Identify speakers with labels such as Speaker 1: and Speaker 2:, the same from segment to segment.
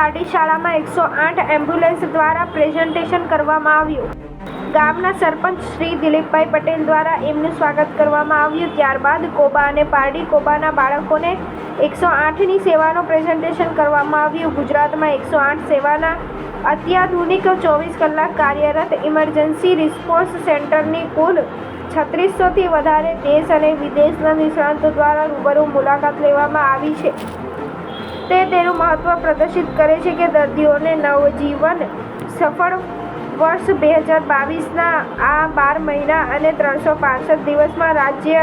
Speaker 1: પારડી શાળામાં એકસો આઠ એમ્બ્યુલન્સ દ્વારા પ્રેઝન્ટેશન કરવામાં આવ્યું. ગામના સરપંચ શ્રી દિલીપભાઈ પટેલ દ્વારા એમનું સ્વાગત કરવામાં આવ્યું. ત્યારબાદ કોબા અને પારડી કોબાના બાળકોને એકસો આઠની સેવાનું પ્રેઝન્ટેશન કરવામાં આવ્યું. ગુજરાતમાં એકસો આઠ સેવાના અત્યાધુનિક ચોવીસ કલાક કાર્યરત ઇમરજન્સી રિસ્પોન્સ સેન્ટરની કુલ છત્રીસોથી વધારે દેશ અને વિદેશના નિષ્ણાંતો દ્વારા રૂબરૂ મુલાકાત લેવામાં આવી છે. તે તેનું મહત્વ પ્રદર્શિત કરે છે કે દર્દીઓને નવજીવન સફળ વર્ષ બે હજાર બાવીસના આ બાર મહિના અને ત્રણસો પાંસઠ દિવસમાં રાજ્ય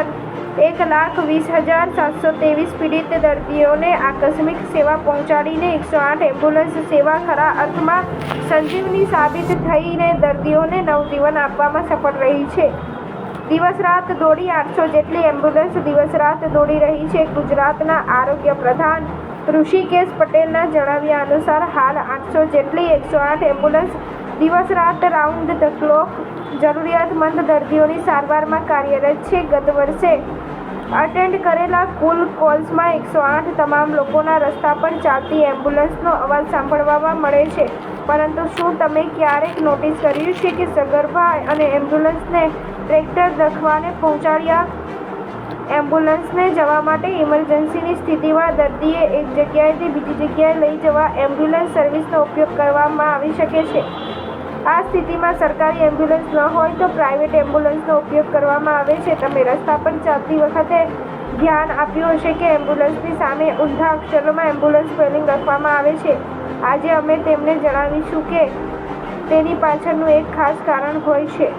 Speaker 1: એક લાખ વીસ હજાર સાતસો ત્રેવીસ પીડિત દર્દીઓને આકસ્મિક સેવા પહોંચાડીને એકસો આઠ એમ્બ્યુલન્સ સેવા ખરા અર્થમાં સંજીવની સાબિત થઈને દર્દીઓને નવજીવન આપવામાં સફળ રહી છે. દિવસ રાત દોડી આઠસો જેટલી એમ્બ્યુલન્સ દિવસ રાત દોડી રહી છે. ગુજરાતના આરોગ્ય પ્રધાન ઋષિકેશ પટેલના જણાવ્યા અનુસાર, હાલ આઠસો જેટલી એકસો આઠ એમ્બ્યુલન્સ દિવસ રાત રાઉન્ડ ધ ક્લોક જરૂરિયાતમંદ દર્દીઓની સારવારમાં કાર્યરત છે. ગત વર્ષે અટેન્ડ કરેલા કુલ કોલ્સમાં એકસો આઠ તમામ લોકોના રસ્તા પર ચાલતી એમ્બ્યુલન્સનો અવાજ સાંભળવામાં મળે છે. પરંતુ શું તમે ક્યારેક નોટિસ કર્યું છે કે સગર્ભા અને એમ્બ્યુલન્સને ટ્રેક્ટર દખવાને પહોંચાડ્યા એમ્બ્યુલન્સને જવા માટે ઇમરજન્સીની સ્થિતિમાં દર્દીએ એક જગ્યાએથી બીજી જગ્યાએ લઈ જવા એમ્બ્યુલન્સ સર્વિસનો ઉપયોગ કરવામાં આવી શકે છે. આ સ્થિતિમાં સરકારી એમ્બ્યુલન્સ ન હોય તો પ્રાઇવેટ એમ્બ્યુલન્સનો ઉપયોગ કરવામાં આવે છે. તમે રસ્તા પર ચાલતી વખતે ધ્યાન આપ્યું હશે કે એમ્બ્યુલન્સની સામે ઊંધા અક્ષરોમાં એમ્બ્યુલન્સ સ્પેલિંગ લખવામાં આવે છે. આજે અમે તેમને જણાવીશું કે તેની પાછળનું એક ખાસ કારણ હોય છે.